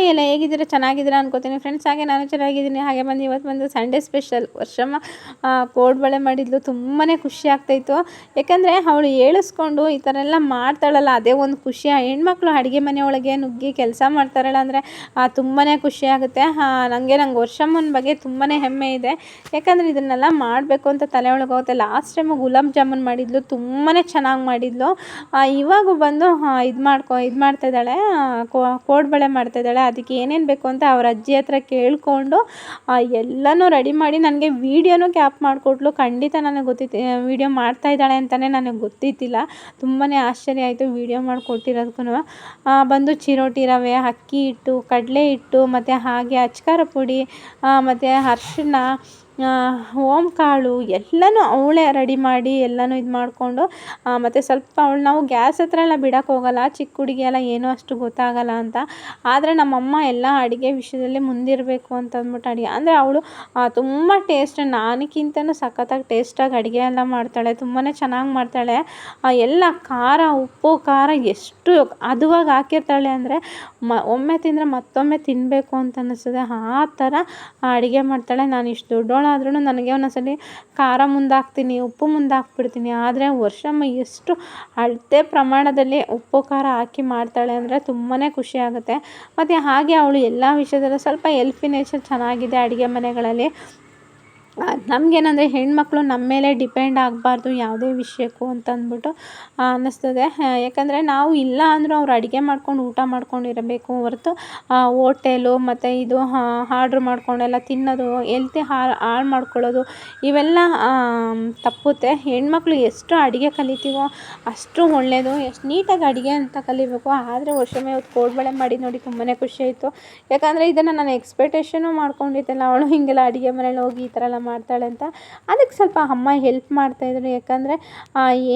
Hi ಎಲ್ಲ ಹೇಗಿದ್ದೀರಾ? ಚೆನ್ನಾಗಿದ್ದೀರಾ ಅನ್ಕೋತೀನಿ. ಫ್ರೆಂಡ್ಸ್ ಹಾಗೆ ನಾನು ಚೆನ್ನಾಗಿದ್ದೀನಿ. ಹಾಗೆ ಬಂದು ಇವತ್ತು ಬಂದು ಸಂಡೇ ಸ್ಪೆಷಲ್ ವರ್ಷಮ್ಮ ಕೋಡ್ಬಳೆ ಮಾಡಿದ್ಲು. ತುಂಬಾ ಖುಷಿ ಆಗ್ತಾಯಿತ್ತು. ಯಾಕಂದರೆ ಅವಳು ಹೇಳಿಸ್ಕೊಂಡು ಈ ಥರ ಎಲ್ಲ ಮಾಡ್ತಾಳಲ್ಲ, ಅದೇ ಒಂದು ಖುಷಿ. ಹೆಣ್ಮಕ್ಳು ಅಡುಗೆ ಮನೆಯೊಳಗೆ ನುಗ್ಗಿ ಕೆಲಸ ಮಾಡ್ತಾರಲ್ಲ ಅಂದರೆ ತುಂಬಾ ಖುಷಿ ಆಗುತ್ತೆ. ನನಗೆ ನಂಗೆ ವರ್ಷಮ್ಮನ ಬಗ್ಗೆ ತುಂಬಾ ಹೆಮ್ಮೆ ಇದೆ. ಯಾಕಂದರೆ ಇದನ್ನೆಲ್ಲ ಮಾಡಬೇಕು ಅಂತ ತಲೆ ಒಳಗೆ ಹೋಗುತ್ತೆ ಲಾಸ್ಟ್ ಟೈಮು ಗುಲಾಬ್ ಜಾಮೂನ್ ಮಾಡಿದ್ಲು. ತುಂಬಾ ಚೆನ್ನಾಗಿ ಮಾಡಿದ್ಲು. ಇವಾಗ ಬಂದು ಇದು ಮಾಡ್ಕೊ, ಇದು ಮಾಡ್ತಾಯಿದ್ದಾಳೆ ಕೋಡ್ಬಳೆ ಮಾಡ್ತಾಯಿದ್ದಾಳೆ ಅದಕ್ಕೆ ಏನೇನು ಬೇಕು ಅಂತ ಅವ್ರ ಅಜ್ಜಿ ಹತ್ರ ಕೇಳಿಕೊಂಡು ಎಲ್ಲನೂ ರೆಡಿ ಮಾಡಿ ನನಗೆ ವೀಡಿಯೋನೂ ಕ್ಯಾಪ್ ಮಾಡಿಕೊಟ್ಲು. ಖಂಡಿತ ನನಗೆ ಗೊತ್ತಿತ್ತು ವೀಡಿಯೋ ಮಾಡ್ತಾಯಿದ್ದಾಳೆ ಅಂತಲೇ ನನಗೆ ಗೊತ್ತಿತ್ತಿಲ್ಲ. ತುಂಬಾ ಆಶ್ಚರ್ಯ ಆಯಿತು ವೀಡಿಯೋ ಮಾಡಿಕೊಟ್ಟಿರೋದಕ್ಕೂ ಬಂದು ಚಿರೋಟಿ ರವೆ, ಅಕ್ಕಿ ಹಿಟ್ಟು, ಕಡಲೆ ಹಿಟ್ಟು, ಮತ್ತು ಹಾಗೆ ಅಚ್ಕಾರ ಪುಡಿ ಮತ್ತು ಅರ್ಶಿಣ ಓಮ್ ಕಾಳು ಎಲ್ಲನೂ ಅವಳೇ ರೆಡಿ ಮಾಡಿ ಎಲ್ಲನೂ ಇದು ಮಾಡಿಕೊಂಡು ಮತ್ತು ಸ್ವಲ್ಪ ಅವಳು ನಾವು ಗ್ಯಾಸ್ ಹತ್ರ ಎಲ್ಲ ಬಿಡೋಕೆ ಹೋಗಲ್ಲ, ಚಿಕ್ಕ ಹುಡುಗಿ ಎಲ್ಲ ಏನೂ ಅಷ್ಟು ಗೊತ್ತಾಗಲ್ಲ ಅಂತ. ಆದರೆ ನಮ್ಮಮ್ಮ ಎಲ್ಲ ಅಡುಗೆ ವಿಷಯದಲ್ಲಿ ಮುಂದಿರಬೇಕು ಅಂತ ಅಂದ್ಬಿಟ್ಟು ಅಡುಗೆ, ಅಂದರೆ ಅವಳು ತುಂಬ ಟೇಸ್ಟ್ ನನಗಿಂತನೂ ಸಖತ್ತಾಗಿ ಟೇಸ್ಟಾಗಿ ಅಡುಗೆ ಎಲ್ಲ ಮಾಡ್ತಾಳೆ ತುಂಬಾ ಚೆನ್ನಾಗಿ ಮಾಡ್ತಾಳೆ. ಎಲ್ಲ ಖಾರ, ಉಪ್ಪು, ಖಾರ ಎಷ್ಟು ಅದುವಾಗಿ ಹಾಕಿರ್ತಾಳೆ ಅಂದರೆ ಮ, ಒಮ್ಮೆ ತಿಂದರೆ ಮತ್ತೊಮ್ಮೆ ತಿನ್ನಬೇಕು ಅಂತ ಅನ್ನಿಸ್ತದೆ ಆ ಥರ ಅಡುಗೆ ಮಾಡ್ತಾಳೆ. ನಾನು ಇಷ್ಟು ದೊಡ್ಡವಳಾದ್ರೂ ನನಗೆ ಒಂದೊಂದ್ಸಲಿ ಖಾರ ಮುಂದೆ ಹಾಕ್ತೀನಿ ಉಪ್ಪು ಮುಂದೆ ಹಾಕ್ಬಿಡ್ತೀನಿ ಆದರೆ ವರ್ಷಮ್ಮ ಎಷ್ಟು ಅಳತೆ ಪ್ರಮಾಣದಲ್ಲಿ ಉಪ್ಪು, ಖಾರ ಹಾಕಿ ಮಾಡ್ತಾಳೆ ಅಂದರೆ ತುಂಬಾ ಖುಷಿ ಆಗುತ್ತೆ. ಮತ್ತು ಹಾಗೆ ಅವಳು ಎಲ್ಲ ವಿಷಯದಲ್ಲೂ ಸ್ವಲ್ಪ ಎಲ್ಫಿ ನೇಚರ್ ಚೆನ್ನಾಗಿದೆ ಅಡುಗೆ ಮನೆಗಳಲ್ಲಿ. ನಮಗೇನಂದರೆ ಹೆಣ್ಮಕ್ಳು ನಮ್ಮ ಮೇಲೆ ಡಿಪೆಂಡ್ ಆಗಬಾರ್ದು ಯಾವುದೇ ವಿಷಯಕ್ಕೂ ಅಂತ ಅಂದ್ಬಿಟ್ಟು ಅನ್ನಿಸ್ತದೆ. ಯಾಕಂದರೆ ನಾವು ಇಲ್ಲ ಅಂದರೂ ಅವ್ರು ಅಡುಗೆ ಮಾಡ್ಕೊಂಡು ಊಟ ಮಾಡ್ಕೊಂಡಿರಬೇಕು ಹೊರತು ಓಟೆಲು ಮತ್ತು ಇದು ಆರ್ಡ್ರ್ ಮಾಡ್ಕೊಂಡೆಲ್ಲ ತಿನ್ನೋದು ಎಲ್ತಿ ಹಾಳು ಮಾಡ್ಕೊಳ್ಳೋದು, ಇವೆಲ್ಲ ತಪ್ಪುತ್ತೆ. ಹೆಣ್ಮಕ್ಳು ಎಷ್ಟು ಅಡುಗೆ ಕಲಿತೀವೋ ಅಷ್ಟು ಒಳ್ಳೆಯದು ಎಷ್ಟು ನೀಟಾಗಿ ಅಡುಗೆ ಅಂತ ಕಲಿಬೇಕು. ಆದರೆ ವರ್ಷಮೇ ಅವ್ರು ಕೋಡ್ಬಳೆ ಮಾಡಿ ನೋಡಿ ತುಂಬಾ ಖುಷಿ ಆಯಿತು. ಯಾಕಂದರೆ ಇದನ್ನು ನಾನು ಎಕ್ಸ್ಪೆಕ್ಟೇಷನು ಮಾಡ್ಕೊಂಡಿದ್ದೆಲ್ಲ. ಅವಳು ಹೀಗೆಲ್ಲ ಅಡುಗೆ ಮನೇಲಿ ಹೋಗಿ ಈ ಥರ ಎಲ್ಲ ಮಾಡ್ತಾಳೆ ಅಂತ. ಅದಕ್ಕೆ ಸ್ವಲ್ಪ ಅಮ್ಮ ಹೆಲ್ಪ್ ಮಾಡ್ತಾಯಿದ್ರು ಯಾಕಂದರೆ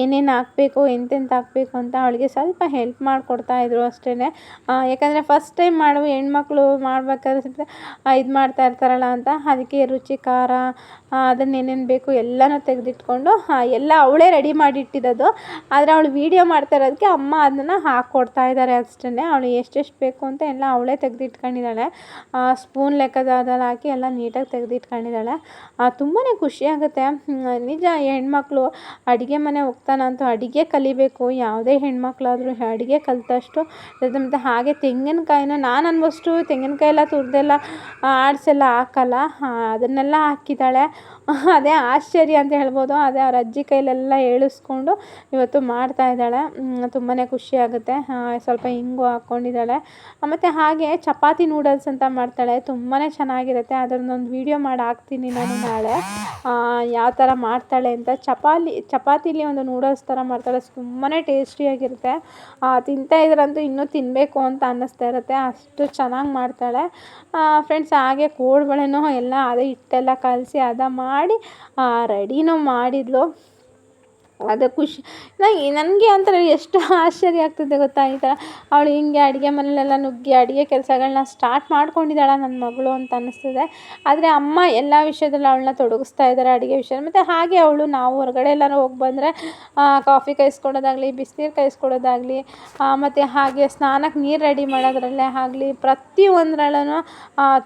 ಏನೇನು ಹಾಕ್ಬೇಕು, ಎಂತೆಂತ ಹಾಕ್ಬೇಕು ಅಂತ ಅವಳಿಗೆ ಸ್ವಲ್ಪ ಹೆಲ್ಪ್ ಮಾಡಿಕೊಡ್ತಾಯಿದ್ರು ಅಷ್ಟೇ ಯಾಕಂದರೆ ಫಸ್ಟ್ ಟೈಮ್ ಮಾಡುವ ಹೆಣ್ಮಕ್ಳು ಮಾಡ್ಬೇಕಾದ್ರೆ ಇದು ಮಾಡ್ತಾ ಇರ್ತಾರಲ್ಲ ಅಂತ, ಅದಕ್ಕೆ ರುಚಿ, ಖಾರ ಅದನ್ನ ಏನೇನು ಬೇಕು ಎಲ್ಲನೂ ತೆಗೆದಿಟ್ಕೊಂಡು ಎಲ್ಲ ಅವಳೇ ರೆಡಿ ಮಾಡಿ ಇಟ್ಟಿರೋದು ಆದರೆ ಅವಳು ವೀಡಿಯೋ ಮಾಡ್ತಾ ಇರೋದಕ್ಕೆ ಅಮ್ಮ ಅದನ್ನು ಹಾಕ್ಕೊಡ್ತಾ ಇದ್ದಾರೆ ಅಷ್ಟೇ ಅವಳು ಎಷ್ಟೆಷ್ಟು ಬೇಕು ಅಂತ ಎಲ್ಲ ಅವಳೇ ತೆಗೆದಿಟ್ಕೊಂಡಿದ್ದಾಳೆ. ಸ್ಪೂನ್ ಲೆಕ್ಕದಲ್ಲಿ ಹಾಕಿ ಎಲ್ಲ ನೀಟಾಗಿ ತೆಗೆದಿಟ್ಕೊಂಡಿದ್ದಾಳೆ. ತುಂಬಾ ಖುಷಿ ಆಗುತ್ತೆ. ನಿಜ, ಹೆಣ್ಮಕ್ಳು ಅಡುಗೆ ಮನೆ ಹೋಗ್ತಾನಂತೂ ಅಡುಗೆ ಕಲಿಬೇಕು. ಯಾವುದೇ ಹೆಣ್ಮಕ್ಳಾದರೂ ಅಡುಗೆ ಕಲಿತಷ್ಟು ಮತ್ತು ಹಾಗೆ ತೆಂಗಿನಕಾಯಿನ ನಾನು ಅನ್ನುವಷ್ಟು ತೆಂಗಿನಕಾಯಿ ಎಲ್ಲ ತುರಿದೆಲ್ಲ ಆಡಿಸೆಲ್ಲ ಹಾಕಲ್ಲ. ಅದನ್ನೆಲ್ಲ ಹಾಕಿದ್ದಾಳೆ. ಅದೇ ಆಶ್ಚರ್ಯ ಅಂತ ಹೇಳ್ಬೋದು. ಅದೇ ಅವ್ರ ಅಜ್ಜಿ ಕೈಲೆಲ್ಲ ಏಳಿಸ್ಕೊಂಡು ಇವತ್ತು ಮಾಡ್ತಾ ಇದ್ದಾಳೆ. ತುಂಬಾ ಖುಷಿ ಆಗುತ್ತೆ. ಸ್ವಲ್ಪ ಹಿಂಗು ಹಾಕ್ಕೊಂಡಿದ್ದಾಳೆ ಮತ್ತು ಹಾಗೆ ಚಪಾತಿ ನೂಡಲ್ಸ್ ಅಂತ ಮಾಡ್ತಾಳೆ. ತುಂಬಾ ಚೆನ್ನಾಗಿರುತ್ತೆ. ಅದನ್ನೊಂದು ವೀಡಿಯೋ ಮಾಡಿ ಹಾಕ್ತೀನಿ ನಾನು. ನಾಳೆ. ಯಾವ ಥರ ಮಾಡ್ತಾಳೆ ಅಂತ. ಚಪಾಲಿ, ಚಪಾತಿಲಿ ಒಂದು ನೂಡಲ್ಸ್ ಥರ ಮಾಡ್ತಾಳೆ. ತುಂಬಾ ಟೇಸ್ಟಿಯಾಗಿರುತ್ತೆ ತಿಂತಾ ಇದ್ರಂತೂ ಇನ್ನೂ ತಿನ್ನಬೇಕು ಅಂತ ಅನ್ನಿಸ್ತಾ ಇರುತ್ತೆ. ಅಷ್ಟು ಚೆನ್ನಾಗಿ ಮಾಡ್ತಾಳೆ. ಫ್ರೆಂಡ್ಸ್ ಹಾಗೆ ಕೋಡುಬಳೆನೂ ಎಲ್ಲ ಅದೇ ಹಿಟ್ಟೆಲ್ಲ ಕಲಸಿ ಹದ ಮಾಡಿ ರೆಡಿನೂ ಮಾಡಿದ್ಲು. ಅದು ಖುಷಿ. ನನಗೆ ಒಂಥರ ಎಷ್ಟು ಆಶ್ಚರ್ಯ ಆಗ್ತದೆ ಗೊತ್ತಾ? ಈ ಥರ ಅವಳು ಹಿಂಗೆ ಅಡುಗೆ ಮನೆಯಲ್ಲೆಲ್ಲ ನುಗ್ಗಿ ಅಡುಗೆ ಕೆಲಸಗಳ್ನ ಸ್ಟಾರ್ಟ್ ಮಾಡ್ಕೊಂಡಿದ್ದಾಳೆ ನನ್ನ ಮಗಳು ಅಂತ ಅನ್ನಿಸ್ತದೆ ಆದರೆ ಅಮ್ಮ ಎಲ್ಲ ವಿಷಯದಲ್ಲೂ ಅವಳನ್ನ ತೊಡಗಿಸ್ತಾ ಇದ್ದಾರೆ ಅಡುಗೆ ವಿಷಯ. ಮತ್ತು ಹಾಗೆ ಅವಳು ನಾವು ಹೊರಗಡೆ ಎಲ್ಲರೂ ಹೋಗಿ ಬಂದರೆ ಕಾಫಿ ಕಾಯಿಸ್ಕೊಡೋದಾಗಲಿ ಬಿಸಿನೀರು ಕಾಯಿಸ್ಕೊಡೋದಾಗಲಿ ಮತ್ತು ಹಾಗೆ ಸ್ನಾನಕ್ಕೆ ನೀರು ರೆಡಿ ಮಾಡೋದ್ರಲ್ಲೇ ಆಗಲಿ ಪ್ರತಿಯೊಂದರಲ್ಲೂ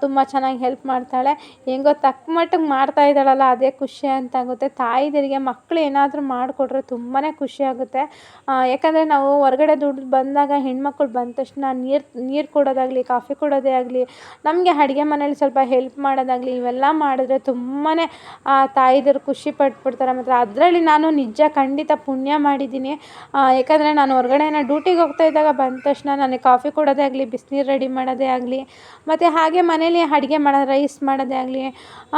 ತುಂಬ ಚೆನ್ನಾಗಿ ಹೆಲ್ಪ್ ಮಾಡ್ತಾಳೆ. ಹೆಂಗೋ ತಕ್ಕ ಮಟ್ಟಿಗೆ ಮಾಡ್ತಾ ಇದ್ದಾಳಲ್ಲ, ಅದೇ ಖುಷಿ ಅಂತ ಆಗುತ್ತೆ. ತಾಯಿದಿರಿಗೆ ಮಕ್ಕಳು ಏನಾದರೂ ಮಾಡಿ ಕೊಟ್ಟರೆ ತುಂಬಾ ಖುಷಿ ಆಗುತ್ತೆ. ಯಾಕಂದರೆ ನಾವು ಹೊರಗಡೆ ದುಡ್ಡು ಬಂದಾಗ ಹೆಣ್ಮಕ್ಳು ಬಂದ ತಕ್ಷಣ ನೀರು ನೀರು ಕೊಡೋದಾಗಲಿ, ಕಾಫಿ ಕೊಡೋದೇ ಆಗಲಿ, ನಮಗೆ ಅಡುಗೆ ಮನೇಲಿ ಸ್ವಲ್ಪ ಹೆಲ್ಪ್ ಮಾಡೋದಾಗಲಿ, ಇವೆಲ್ಲ ಮಾಡಿದ್ರೆ ತುಂಬಾ ತಾಯಿದ್ರು ಖುಷಿ ಪಟ್ಬಿಡ್ತಾರೆ. ಮತ್ತು ಅದರಲ್ಲಿ ನಾನು ನಿಜ ಖಂಡಿತ ಪುಣ್ಯ ಮಾಡಿದ್ದೀನಿ. ಯಾಕಂದರೆ ನಾನು ಹೊರಗಡೆ ಏನೋ ಡ್ಯೂಟಿಗೆ ಹೋಗ್ತಾ ಇದ್ದಾಗ ಬಂದ ತಕ್ಷಣ ನನಗೆ ಕಾಫಿ ಕೊಡೋದೇ ಆಗಲಿ, ಬಿಸಿನೀರು ರೆಡಿ ಮಾಡೋದೇ ಆಗಲಿ, ಮತ್ತು ಹಾಗೆ ಮನೇಲಿ ಅಡುಗೆ ಮಾಡೋದು ರೈಸ್ ಮಾಡೋದೇ ಆಗಲಿ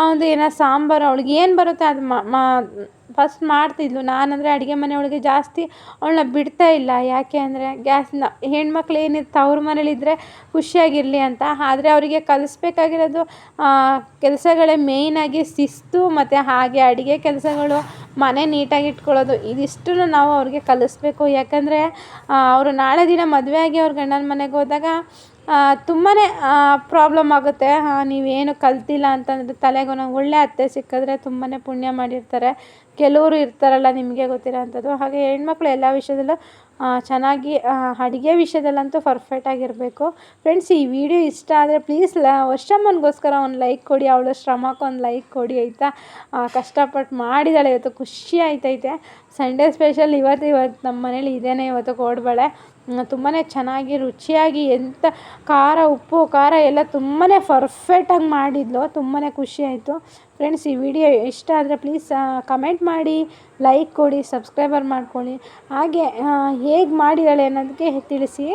ಒಂದು ಏನೋ ಸಾಂಬಾರು, ಅವಳಿಗೆ ಏನು ಬರುತ್ತೆ ಅದು ಮಾ ಫಸ್ಟ್ ಮಾಡ್ತಿದ್ಲು. ನಾನಂದರೆ ಅಡುಗೆ ಮನೆಯೊಳಗೆ ಜಾಸ್ತಿ ಅವಳನ್ನ ಬಿಡ್ತಾ ಇಲ್ಲ. ಯಾಕೆ ಅಂದರೆ ಗ್ಯಾಸ್ನ ಹೆಣ್ಮಕ್ಳು ಏನಿತ್ತು ತವ್ರ ಮನೇಲಿದ್ದರೆ ಖುಷಿಯಾಗಿರಲಿ ಅಂತ. ಆದರೆ ಅವರಿಗೆ ಕಲಿಸ್ಬೇಕಾಗಿರೋದು ಕೆಲಸಗಳೇ ಮೇಯ್ನಾಗಿ ಶಿಸ್ತು ಮತ್ತು ಹಾಗೆ ಅಡುಗೆ ಕೆಲಸಗಳು, ಮನೆ ನೀಟಾಗಿ ಇಟ್ಕೊಳ್ಳೋದು. ಇದಿಷ್ಟನ್ನು ನಾವು ಅವ್ರಿಗೆ ಕಲಿಸ್ಬೇಕು. ಯಾಕಂದರೆ ಅವರು ನಾಳೆ ದಿನ ಮದುವೆ ಆಗಿ ಅವ್ರ ಗಂಡನ ಮನೆಗೆ ಹೋದಾಗ ತುಂಬಾ ಪ್ರಾಬ್ಲಮ್ ಆಗುತ್ತೆ. ನೀವೇನು ಕಲ್ತಿಲ್ಲ ಅಂತಂದರೆ ತಲೆಗೆ ಒಂದೊಂದು ಒಳ್ಳೆ ಅತ್ತೆ ಸಿಕ್ಕಿದ್ರೆ ತುಂಬಾ ಪುಣ್ಯ ಮಾಡಿರ್ತಾರೆ. ಕೆಲವರು ಇರ್ತಾರಲ್ಲ ನಿಮಗೆ ಗೊತ್ತಿರೋ ಅಂಥದ್ದು. ಹಾಗೆ ಹೆಣ್ಮಕ್ಳು ಎಲ್ಲ ವಿಷಯದಲ್ಲೂ ಚೆನ್ನಾಗಿ ಅಡುಗೆ ವಿಷಯದಲ್ಲಂತೂ ಪರ್ಫೆಕ್ಟಾಗಿರಬೇಕು ಫ್ರೆಂಡ್ಸ್ ಈ ವಿಡಿಯೋ ಇಷ್ಟ ಆದರೆ ಪ್ಲೀಸ್ ಲ, ವರ್ಷಮ್ಮನಿಗೋಸ್ಕರ ಒಂದು ಲೈಕ್ ಕೊಡಿ. ಅವಳ ಶ್ರಮಕ್ಕೆ ಒಂದು ಲೈಕ್ ಕೊಡಿ, ಆಯಿತಾ? ಕಷ್ಟಪಟ್ಟು ಮಾಡಿದಾಳೆ ಇವತ್ತು. ಖುಷಿ ಆಯ್ತೈತೆ. ಸಂಡೇ ಸ್ಪೆಷಲ್ ಇವತ್ತು ಇವತ್ತು ನಮ್ಮ ಮನೇಲಿ ಇದೇನೇ ಇವತ್ತು ಕೋಡುಬಳೆ ತುಂಬಾ ಚೆನ್ನಾಗಿ ರುಚಿಯಾಗಿ ಎಂಥ ಖಾರ, ಉಪ್ಪು, ಖಾರ ಎಲ್ಲ ತುಂಬಾ ಪರ್ಫೆಕ್ಟಾಗಿ ಮಾಡಿದ್ಲು. ತುಂಬಾ ಖುಷಿ ಆಯಿತು. ಫ್ರೆಂಡ್ಸ್ ಈ ವಿಡಿಯೋ ಇಷ್ಟ ಆದರೆ ಪ್ಲೀಸ್ ಕಮೆಂಟ್ ಮಾಡಿ ಲೈಕ್ ಕೊಡಿ ಸಬ್ಸ್ಕ್ರೈಬರ್ ಮಾಡ್ಕೊಳ್ಳಿ. ಹಾಗೆ ಹೇಗೆ ಮಾಡಿದ್ದಾಳೆ ಅನ್ನೋದಕ್ಕೆ ತಿಳಿಸಿ.